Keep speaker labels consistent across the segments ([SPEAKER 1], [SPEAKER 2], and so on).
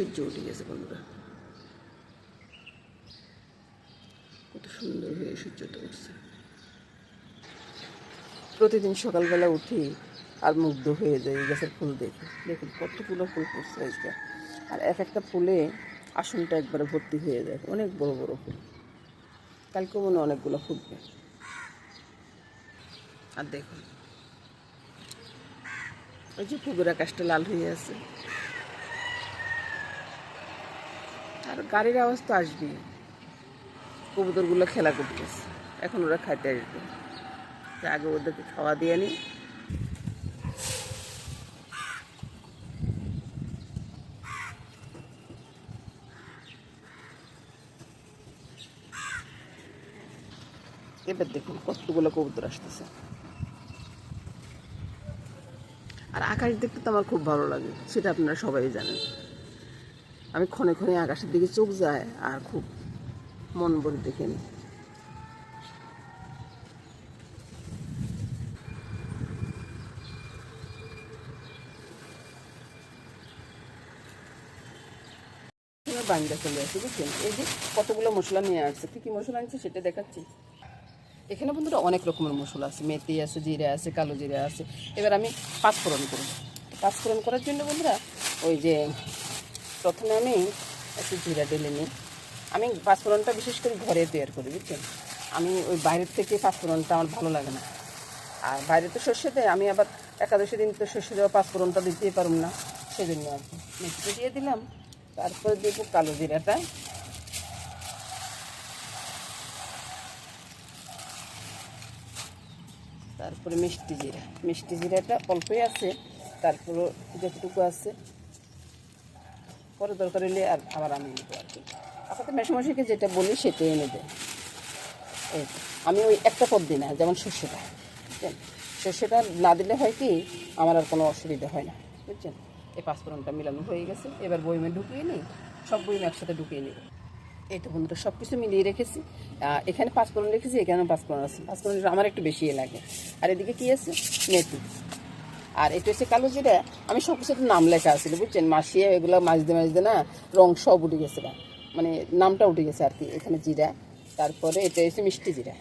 [SPEAKER 1] সূর্য উঠে গেছে বন্ধুরা। কত সুন্দর হয়ে সূর্যটা উঠছে। প্রতিদিন সকালবেলা উঠি আর মুগ্ধ হয়ে যায় এই গাছের ফুল দেখে। দেখুন কতগুলো ফুল ফুটছে আজকে। আর এক একটা ফুলে আসনটা একবারে ভর্তি হয়ে যায়। অনেক বড় বড় ফুল। কালকে মনে অনেকগুলো ফুটবে। আর দেখুন ওই যে পুকুর আকাশটা লাল হয়ে আছে। আর গাড়ির আওয়াজ তো আসবেই কবুতরগুলো খেলা করতেছে। এখন ওরা খাইতে আসবে। আগে ওদেরকে খাওয়া দিয়ে নি। এবার দেখুন কতগুলো কবুতর আসতেছে। আর আকাশ দেখতে তো আমার খুব ভালো লাগে, সেটা আপনারা সবাই জানেন। আমি ক্ষণে ক্ষণে আকাশের দিকে চোখ যায় আর খুব মন ভরে দেখে নিই। বাংলা চলে আসছে বুঝছেন? এই যে কতগুলো মশলা নিয়ে আসছে, কী কী মশলা আনছে সেটা দেখাচ্ছি। এখানে বন্ধুরা অনেক রকমের মশলা আছে, মেথি আছে, জিরা আছে, কালো জিরা আছে। এবার আমি পাঁচফোড়ন করব। পাঁচফোড়ন করার জন্য বন্ধুরা ওই যে প্রথমে আমি একটু জিরা ঢেলে নিই। আমি পাঁচফোড়নটা বিশেষ করে ঘরে তৈরি করি, বুঝছেন? আমি ওই বাইরের থেকে পাঁচফোড়নটা আমার ভালো লাগে না। আর বাইরে তো সর্ষে দেয়, আমি আবার একাদশী দিন তো সর্ষে দেওয়া পাঁচফোড়নটা দিতেই পারব না, সেজন্য আর কি। মেথিটা দিয়ে দিলাম, তারপরে দেবো কালো জিরাটা। তারপরে মিষ্টি জিরা। মিষ্টি জিরাটা অল্পই আছে তারপরে যতটুকু আছে পরে দরকার হলে আর আবার আমি নেব আর কি। আপনাদের মেশামশিকে যেটা বলি সেটাই এনে দেয়। এই আমি ওই একটা পদ দিই না, যেমন সর্ষেটা। বুঝছেন? সর্ষেটা না দিলে হয় কি, আমার আর কোনো অসুবিধা হয় না, বুঝছেন? এই পাঁচফোড়নটা মিলানো হয়ে গেছে, এবার বইমে ঢুকিয়ে নিই, সব বইমে একসাথে ঢুকিয়ে নিই এই তো বন্ধুরা সব কিছু মিলিয়ে রেখেছি। এখানে পাঁচফোড়ন রেখেছি এখানে পাঁচফোড়ন আছে। পাঁচফোড়ন আমার একটু বেশি লাগে। আর এদিকে কী আছে? মেথি। আর এটা হচ্ছে কালো জিরা। আমি সব কিছু নাম লেখা আছিল বুঝছেন? মাসিয়ে এগুলো মাঝতে মাঝতে না, রং সব উঠে গেছে না মানে নামটা উঠে গেছে আর কি, এখানে জিরা। তারপরে এটা হচ্ছে মিষ্টি জিরা।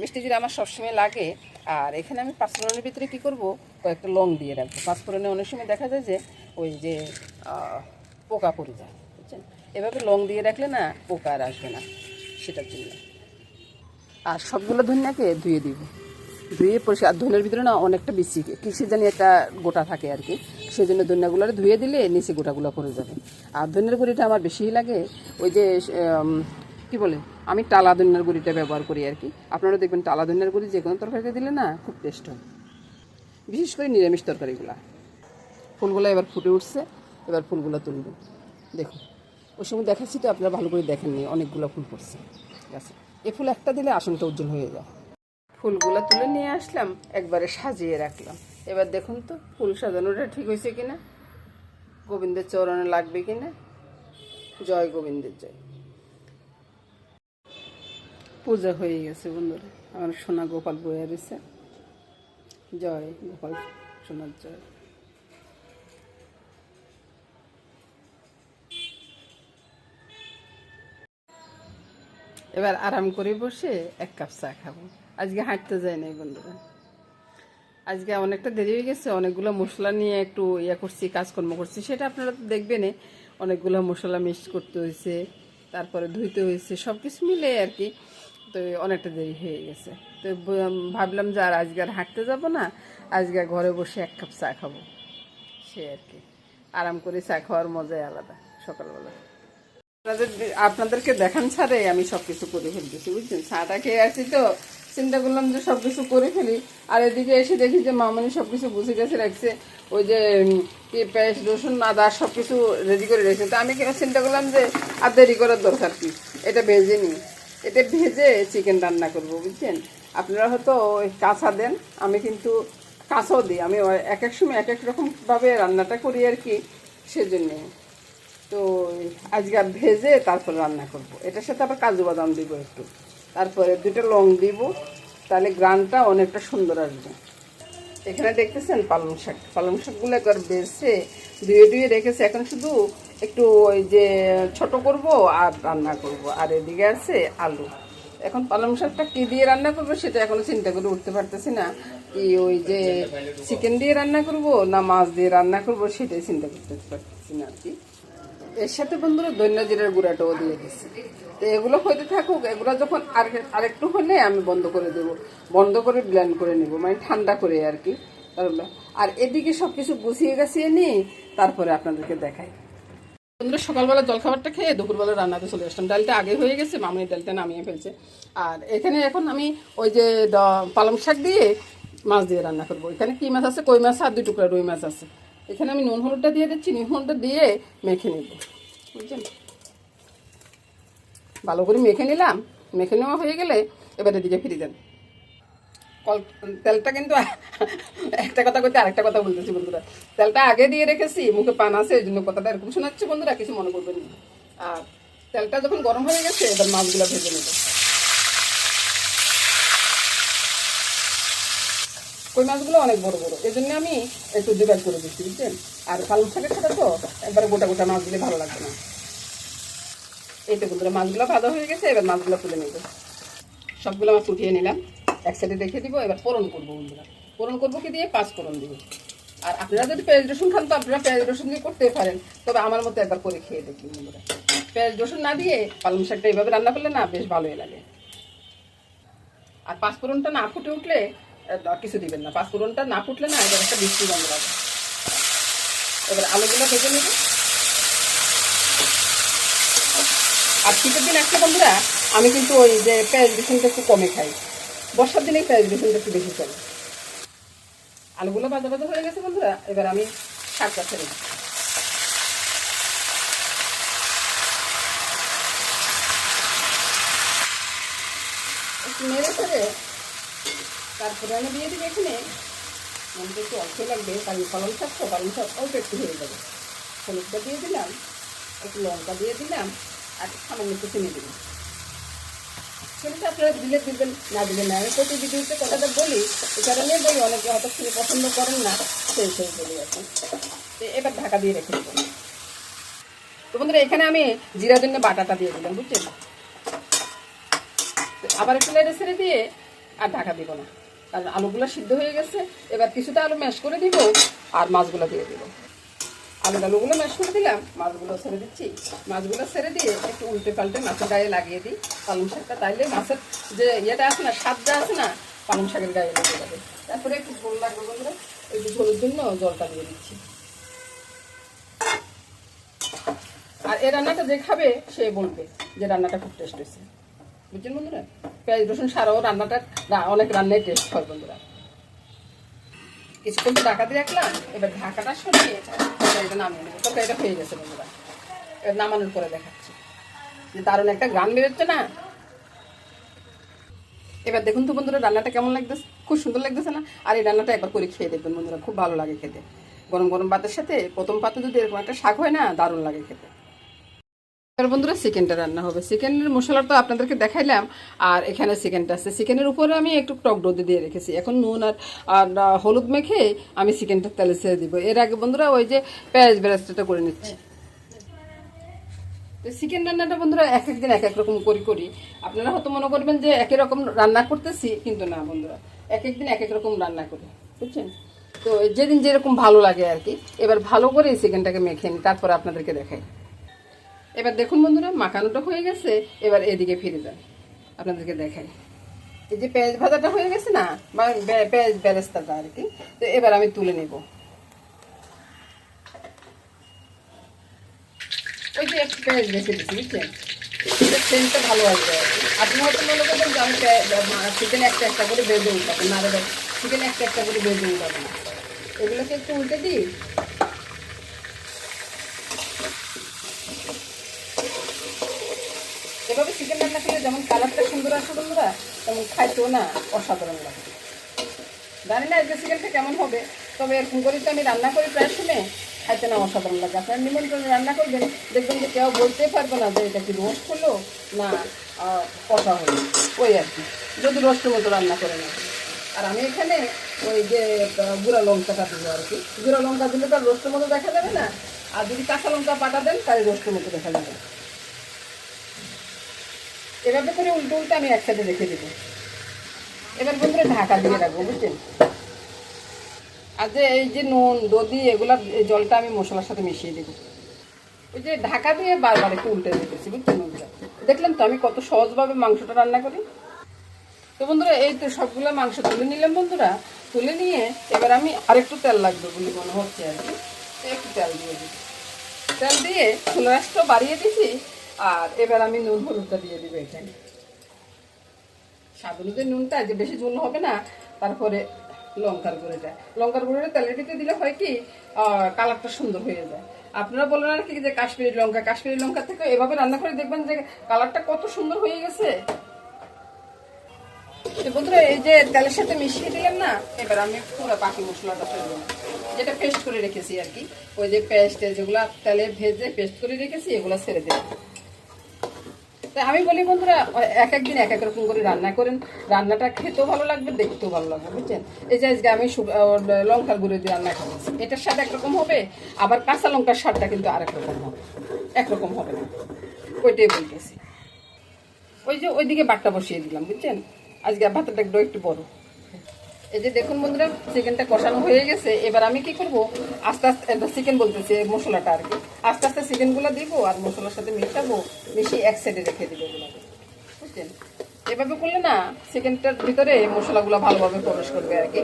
[SPEAKER 1] মিষ্টি জিরা আমার সবসময় লাগে। আর এখানে আমি পাঁচফোড়নের ভিতরে কি করব? কয়েকটা লং দিয়ে রাখব। পাঁচফোড়নে অনেক সময় দেখা যায় যে, ওই যে পোকা পড়ে যায়, বুঝছেন? এভাবে লং দিয়ে রাখলে না পোকা আর আসবে না, সেটার জন্য। আর সবগুলো ধনিয়াকে ধুয়ে দিব। ধুয়ে পরিষ্কার আর ধনিয়ার ভিতরে না অনেকটা বেশি কিসে জানি একটা গোটা থাকে আর কি। সেই জন্য ধনিয়াগুলো ধুয়ে দিলে নিচে গোটাগুলো পড়ে যাবে। আর ধনিয়ার গুঁড়িটা আমার বেশি লাগে ওই যে কি বলে, আমি টালা ধনিয়ার গুঁড়িটা ব্যবহার করি আর কি। আপনারা দেখবেন টালা ধনিয়ার গুঁড়ি যে কোনো তরকারিতে দিলে না খুব টেস্ট হয়। বিশেষ করে নিরামিষ তরকারিগুলা। ফুলগুলো এবার ফুটে উঠছে, এবার ফুলগুলো তুলব। দেখুন, ওই সময় দেখাচ্ছি তো, আপনারা ভালো করে দেখেননি, অনেকগুলো ফুল পড়ছে। ঠিক আছে? এই ফুল একটা দিলে আসনটা উজ্জ্বল হয়ে যায়। ফুলগুলো তুলে নিয়ে আসলাম, একবারে সাজিয়ে রাখলাম। এবার দেখুন তো, ফুল সাজানোটা ঠিক হয়েছে কিনা? গোবিন্দের চরণে লাগবে কিনা? জয় গোবিন্দের জয়। পূজা হয়ে গেছে বন্ধুরা, আমার সোনা গোপাল বইয়া রয়েছে। জয় গোপাল, সোনার জয়। এবার আরাম করে বসে এক কাপ চা খাব। আজকে হাঁটতে যাই নাই বন্ধুরা। আজকে অনেকটা দেরি হয়ে গেছে, অনেকগুলো মশলা নিয়ে একটু ইয়ে করছি, কাজকর্ম করছি। সেটা আপনারা তো দেখবেনই, অনেকগুলো মশলা মিক্স করতে হয়েছে, তারপরে ধুইতে হয়েছে সব কিছু মিলে আর কি। তো অনেকটা দেরি হয়ে গেছে। তো ভাবলাম যে আর আজকে আর হাঁটতে যাব না, আজকে ঘরে বসে এক কাপ চা খাব। সে আর কি। আরাম করে চা খাওয়ার মজাই আলাদা, সকালবেলা। আপনাদের, আপনাদেরকে দেখান ছাড়ে আমি সব কিছু করে ফেলতেছি, বুঝছেন? চাটা খেয়ে আসছি তো চিন্তা করলাম যে সব কিছু করে ফেলি। আর এদিকে এসে দেখি যে মামনি সব কিছু বুঝে গেছে রাখছে। ওই যে পেঁয়াজ, রসুন, আদা সব কিছু রেডি করে রেখেছে। তো আমি চিন্তা করলাম যে আর দেরি করার দরকার কি? এটা ভেজে নিই। এটা ভেজে চিকেন রান্না করব, বুঝছেন? আপনারা হয়তো কাঁচা দেন, আমি কিন্তু কাঁচাও দিই। আমি এক এক সময় এক এক রকমভাবে রান্নাটা করি আর কি, সেজন্যে। তো আজকে ভেজে তারপর রান্না করব। এটার সাথে আবার কাজু বাদাম দিব একটু। তারপরে দুটো লং দিব, তাহলে গ্রানটা অনেকটা সুন্দর আসবে। এখানে দেখতেছেন পালং শাক। পালং শাকগুলো একবার বেছে ধুয়ে ধুয়ে রেখেছে। এখন শুধু একটু ওই যে ছোট করব আর রান্না করব। আর এদিকে আছে আলু। এখন পালং শাকটা কী দিয়ে রান্না করব সেটা এখনও চিন্তা করে উঠতে পারতেছি না। কি ওই যে চিকেন দিয়ে রান্না করব না মাছ দিয়ে রান্না করব সেটাই চিন্তা করতে পারতেছি না আর কি। এর সাথে বন্ধুরা দৈন্য জিরার গুঁড়াটাও দিয়ে দিচ্ছি তো এগুলো হইতে থাকুক, এগুলো যখন আর আরেকটু হলে আমি বন্ধ করে দেব। বন্ধ করে ব্লেন্ড করে নিব মানে ঠান্ডা করে আর কি। আর এদিকে সব কিছু গুছিয়ে গাছিয়ে নিই, তারপরে আপনাদেরকে দেখাই। বন্ধুরা, সকালবেলা জলখাবারটা খেয়ে দুপুরবেলা রান্নাতে চলে আসলাম। ডালটা আগে হয়ে গেছে, মামনি ডালটা নামিয়ে ফেলছে। আর এখানে এখন আমি ওই যে পালং শাক দিয়ে মাছ দিয়ে রান্না করব। এখানে কি মাছ আছে? কই মাছ আর দুই টুকরা রুই মাছ আছে। এখানে আমি নুন হলুদটা দিয়ে দিচ্ছি নুন হলুদটা দিয়ে মেখে নেব। বুঝছেন? ভালো করে মেখে নিলাম। মেখে নেওয়া হয়ে গেলে এবার এদিকে ফিরে দেন কল, তেলটা কিন্তু একটা কথা করতে আরেকটা কথা বলতেছি বন্ধুরা। তেলটা আগে দিয়ে রেখেছি, মুখে পান আছে, এই জন্য কথাটা এরকম শোনাচ্ছে বন্ধুরা, কিছু মনে করবেন না। আর তেলটা যখন গরম হয়ে গেছে, এবার মাছগুলো ভেজে নেব। কই মাছগুলো অনেক বড় বড়। এই জন্য আমি একটু ডিভাইড করে দিচ্ছি, বুঝছেন? আর পালং শাকের সাথে তো একবারে গোটা গোটা মাছ দিলে ভালো লাগবে না। এই তো বন্ধুরা, মাছগুলো ভাজা হয়ে গেছে, এবার মাছগুলো তুলে নেব। সবগুলো মাছ উঠিয়ে নিলাম। এক সাইডে রেখে দিব, এবার ফোড়ন করব বন্ধুরা। ফোড়ন করব কি দিয়ে? পাঁচ ফোড়ন দিব আর আপনারা যদি পেঁয়াজ, রসুন খান তো আপনারা পেঁয়াজ, রসুন দিয়ে করতে পারেন। তবে আমার মতো একবার করে খেয়ে দেখুন বন্ধুরা। পেঁয়াজ, রসুন না দিয়ে পালং শাকটা এইভাবে রান্না করলে না, বেশ ভালোই লাগে। আর পাঁচ পাঁচফোড়নটা না ফুটে উঠলে কিছু দিবেন না। পাঁচফোড়নটা না ফুটলে না এবার একটা বৃষ্টি গন্ধ লাগে। এবার আলুগুলো ভেজে নেবেন আর শীতের দিন একটা বন্ধুরা, আমি কিন্তু ওই যে পেঁয়াজ রসুনটা একটু কমে খাই। বর্ষার দিনে পেঁয়াজ রসুনটা একটু বেশি চলে আলুগুলো ভাজা ভাজা হয়ে গেছে বন্ধুরা, এবার আমি শাকটা ছেড়ে দিচ্ছি। নেড়ে ছেড়ে তারপরে আমি দিয়ে দিই এখানে। মনে একটু অল্প লাগবে, কারণ ফলন শাক তো পালং শাক অল্প একটু হয়ে যাবে। হলুদটা দিয়ে দিলাম, একটু লঙ্কা দিয়ে দিলাম, আর সামান্য একটু চিনি দিলাম। সেটা আপনারা দিলে দিবেন, না দিলে না। আমি প্রতি ভিডিওতে কথাটা বলি, এই কারণে বলি, অনেকে হয়তো শুনে পছন্দ করেন না, সেই সেই বলি এখন তো এবার ঢাকা দিয়ে রেখে দেবো। তো বন্ধুরা, এখানে আমি জিরা জন্য বাটাটা দিয়ে দিলাম, বুঝছেন? আবার একটু নেড়ে ছেড়ে দিয়ে আর ঢাকা দিব না। কারণ আলুগুলো সিদ্ধ হয়ে গেছে। এবার কিছুটা আলু ম্যাশ করে দিব আর মাছগুলো দিয়ে দিব। আলু আলুগুলো ম্যাশ করে দিলাম, মাছগুলো ছেড়ে দিচ্ছি। মাছগুলো ছেড়ে দিয়ে একটু উল্টে পাল্টে মাছের গায়ে লাগিয়ে দিই। পালং শাকটা তাইলে মাছের যে ইয়েটা আছে না, স্বাদটা আছে না, পালং শাকের গায়ে লেগে যাবে। তারপরে একটু ঝোল লাগবে বন্ধুরা, একটু ঝোলের জন্য জলটা দিয়ে দিচ্ছি। আর এ রান্নাটা যে খাবে সে বলবে যে রান্নাটা খুব টেস্ট হয়েছে। বুঝছেন বন্ধুরা? পেঁয়াজ, রসুন ছাড়াও রান্নাটা অনেক রান্নায় টেস্ট হয় বন্ধুরা। কিছুক্ষণ তো ঢাকা দিয়ে রাখলাম, এবার ঢাকাটা সরিয়ে তরকারিটা নামিয়ে নেব। হয়ে গেছে বন্ধুরা। এবার নামানোর পরে দেখাচ্ছি। যে দারুণ একটা গান বেরোচ্ছে না? এবার দেখুন তো বন্ধুরা, রান্নাটা কেমন লাগতেছে? খুব সুন্দর লাগতেছে না? আর এই রান্নাটা একবার করে খেয়ে দেখবেন বন্ধুরা, খুব ভালো লাগে খেতে। গরম গরম ভাতের সাথে প্রথম পাতে যদি এরকম একটা শাক হয় না, দারুণ লাগে খেতে। বন্ধুরা, চিকেনটা রান্না হবে। চিকেনের মশলা তো আপনাদেরকে দেখাইলাম, আর এখানে চিকেনটা আছে। চিকেনের উপরে আমি একটু টক দই দিয়ে রেখেছি। এখন নুন আর হলুদ মেখে আমি চিকেনটা তেলে ছেড়ে দিব। এর আগে বন্ধুরা ওই যে পেঁয়াজ বেরাস্তাটা করে নিচ্ছি। তো চিকেন রান্নাটা বন্ধুরা এক এক দিন এক এক রকম করি করি। আপনারা হয়তো মনে করবেন যে একই রকম রান্না করতেছি, কিন্তু না বন্ধুরা, এক এক দিন এক এক রকম রান্না করি, বুঝছেন? তো যেদিন যেরকম ভালো লাগে আর কি। এবার ভালো করে চিকেনটাকে মেখে নিই, তারপরে আপনাদেরকে দেখাই। এবার দেখুন বন্ধুরা, মাখানোটা হয়ে গেছে, এবার এদিকে ফিরে যান। আপনাদেরকে দেখাই। এই যে পেঁয়াজ ভাজাটা হয়ে গেছে না, বা পেঁয়াজ ব্যারেস্তাটা আর কি, তো এবার আমি তুলে নেব। ওই যে একটু পেঁয়াজ রেখে দিচ্ছি, বুঝছেন? সেন্টটা ভালো আসবে আপনি হয়তো মনে করবেন যে আমি চিকেন একটা একটা করে বেজে উঠাবো না চিকেন একটা একটা করে বেজে উঠাবো না। এগুলোকে একটু উল্টে দিই এভাবে চিকেন রান্না করলে যেমন কালারটা সুন্দর আসে বন্ধুরা, তেমন খাইতেও না অসাধারণ লাগে। জানি না আজকে চিকেনটা কেমন হবে, তবে এরকম করে তো আমি রান্না করি প্রায় শুনে খাইতে না অসাধারণ লাগে। আপনার নিমন্ত্রণে রান্না করবেন, দেখবেন যে কেউ বলতেই পারবে না যে এটা কি রোস্ট হলো না কষা হলো। ওই আর কি, যদি রোস্টের মতো রান্না করে না আর আমি এখানে ওই যে গুঁড়া লঙ্কাটা দিল আর কি। গুঁড়া লঙ্কা দিলে তার রোস্টের মতো দেখা যাবে না, আর যদি কাঁচা লঙ্কা পাটা দেন, তাহলে রোস্টের মতো দেখা যাবে। এভাবে করে উল্টো উল্টে আমি একসাথে রেখে দেবো। এবার বন্ধুরা ঢাকা দিয়ে রাখব, বুঝছেন? আর যে এই যে নুন, দধি, এগুলা জলটা আমি মশলার সাথে মিশিয়ে দেবো। ওই যে ঢাকা দিয়ে বারবার একটু উল্টে দিতেছি, বুঝছেন বন্ধুরা? দেখলেন তো আমি কত সহজভাবে মাংসটা রান্না করি? তো বন্ধুরা, এই তো সবগুলো মাংস তুলে নিলাম বন্ধুরা। তুলে নিয়ে এবার আমি আরেকটু তেল লাগবে বলে মনে হচ্ছে আর কি। একটু তেল দিয়ে দিই। তেল দিয়ে চুলা রাসটাও বাড়িয়ে দিছি। আর এবার আমি নুন, হলুদটা দিয়ে দিব এখানে। অনুযায়ী নুনটা, যে বেশি ঝোল হবে না, তারপরে লঙ্কার গুঁড়োটা। লঙ্কার গুঁড়োটা তেলের ভিতরে দিলে হয় কি কালারটা সুন্দর হয়ে যায়। আপনারা বললেন আর কি যে কাশ্মীরি লঙ্কা কাশ্মীরি লঙ্কা থেকে এভাবে রান্না করে দেখবেন যে কালারটা কত সুন্দর হয়ে গেছে। বন্ধুরা, এই যে তেলের সাথে মিশিয়ে দিলাম না, এবার আমি পুরো বাকি মশলাটা ফেলব যেটা পেস্ট করে রেখেছি আর কি। ওই যে পেস্ট যেগুলো তেলে ভেজে পেস্ট করে রেখেছি, এগুলো ছেড়ে দেবো আমি বলি, বন্ধুরা, এক একদিন এক এক রকম করে রান্না করেন। রান্নাটা খেতেও ভালো লাগবে, দেখতেও ভালো লাগবে, বুঝছেন? এই যে আজকে আমি লঙ্কার গুঁড়ো দিয়ে রান্না করেছি। এটার স্বাদ একরকম হবে, আবার কাঁচা লঙ্কার স্বাদটা কিন্তু আরেক রকম হবে। একরকম হবে না। ওইটাই বলতেছি। ওই যে ওইদিকে বাটটা বসিয়ে দিলাম, বুঝছেন? আজকে ভাতটা একটু একটু বড়। এই যে দেখুন বন্ধুরা, চিকেনটা কষানো হয়ে গেছে। এবার আমি কি করব? আস্তে আস্তে চিকেন বলতেছি মশলাটা আর কি। আস্তে আস্তে চিকেনগুলো দিব আর মশলার সাথে মিশাবো, মিশিয়ে এক সাইডে রেখে দিব এগুলোকে। বুঝছেন এভাবে করলে না, চিকেনটার ভিতরে মশলাগুলো ভালোভাবে প্রবেশ করবে আর কি।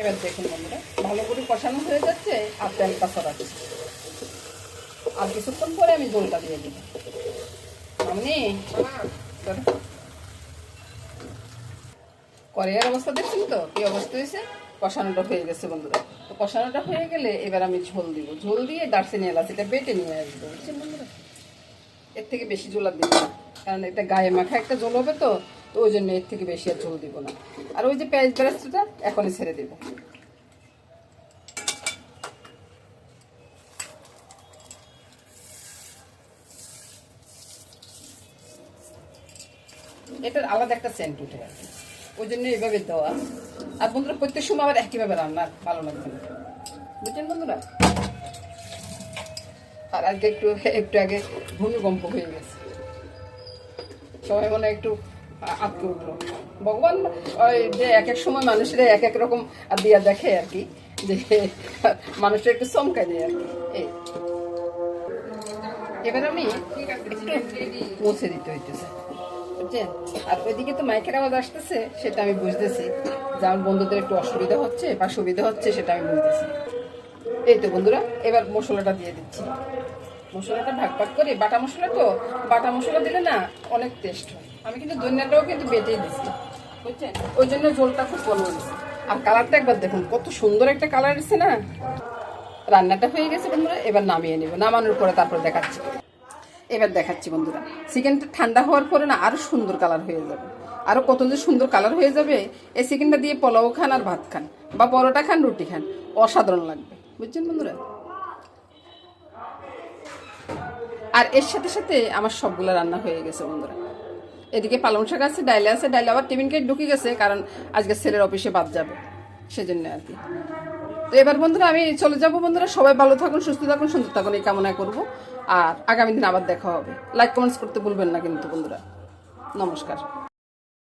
[SPEAKER 1] এবার দেখুন বন্ধুরা, ভালো করে কষানো হয়ে যাচ্ছে আর তেলটা সরাচ্ছে আর কিছুক্ষণ পরে আমি জলটা দিয়ে দিব। চলো। কড়াইয়ের অবস্থা দেখছেন তো? কি অবস্থা হয়েছে, কষানোটা হয়ে গেছে বন্ধুরা। তো কষানোটা হয়ে গেলে এবার আমি ঝোল দিব। ঝোল দিয়ে দার্সিনি এলাচ, এটা বেটে নিয়ে আসব, বুঝছেন বন্ধুরা? এর থেকে বেশি ঝোল আর দিব না, কারণ এটা গায়ে মাখা একটা ঝোল হবে তো তো ওই জন্য এর থেকে বেশি আর ঝোল দিব না। আর ওই যে পেঁয়াজ বেরাস্তাটা এখনই ছেড়ে দেবো। এটার আলাদা একটা সেন্ট উঠে কি ওই জন্য এইভাবে দেওয়া। আর বন্ধুরা, প্রত্যেক সময় আবার একইভাবে রান্না ভালো লাগবে না। বুঝছেন বন্ধুরা? আর আজকে একটু একটু আগে ভূমিকম্প হয়ে গেছে। সবাই মনে একটু আটকে উঠল। ভগবান, ওই যে এক এক সময় মানুষেরা এক এক রকম দিয়া দেখে আর কি, যে মানুষের একটু চমকায় দেয় আর কি। এই। এবার আমি একটু মুছে দিতে হইতেছে। বুঝছেন আর ওইদিকে তো মাইকের আওয়াজ আসতেছে, সেটা আমি বুঝতেছি। যে আমার বন্ধুদের একটু অসুবিধা হচ্ছে বা সুবিধা হচ্ছে, সেটা আমি বুঝতেছি। এই তো বন্ধুরা, এবার মশলাটা দিয়ে দিচ্ছি। মশলাটা ভাগ ভাগ করে, বাটা মশলা তো, বাটা মশলা দিলে না অনেক টেস্ট হয়। আমি কিন্তু দইনাটাও কিন্তু বেটেই দিচ্ছি বুঝছেন? ওই জন্য ঝোলটা খুব ভালো হয়েছে। আর কালারটা একবার দেখুন, কত সুন্দর একটা কালার এসেছে না? রান্নাটা হয়ে গেছে বন্ধুরা, এবার নামিয়ে নেব। নামানোর পরে তারপর দেখাচ্ছি। এবার দেখাচ্ছি বন্ধুরা। চিকেনটা ঠান্ডা হওয়ার পরে না আরও সুন্দর কালার হয়ে যাবে। আরও কত যে সুন্দর কালার হয়ে যাবে, এই চিকেনটা দিয়ে পোলাও খান আর ভাত খান বা পরোটা খান, রুটি খান, অসাধারণ লাগবে। বুঝছেন বন্ধুরা? আর এর সাথে সাথে আমার সবগুলো রান্না হয়ে গেছে বন্ধুরা। এদিকে পালং শাক আছে, ডাইলে আছে, ডাইলে আবার টিফিন কেট ঢুকে গেছে, কারণ আজকে ছেলের অফিসে বাদ যাবে, সেজন্য আর কি। তো এবার বন্ধুরা, আমি চলে যাব বন্ধুরা। সবাই ভালো থাকুন, সুস্থ থাকুন, সুন্দর থাকুন, এই কামনা করব। আর আগামী দিন আবার দেখা হবে। লাইক কমেন্টস করতে ভুলবেন না কিন্তু বন্ধুরা। নমস্কার।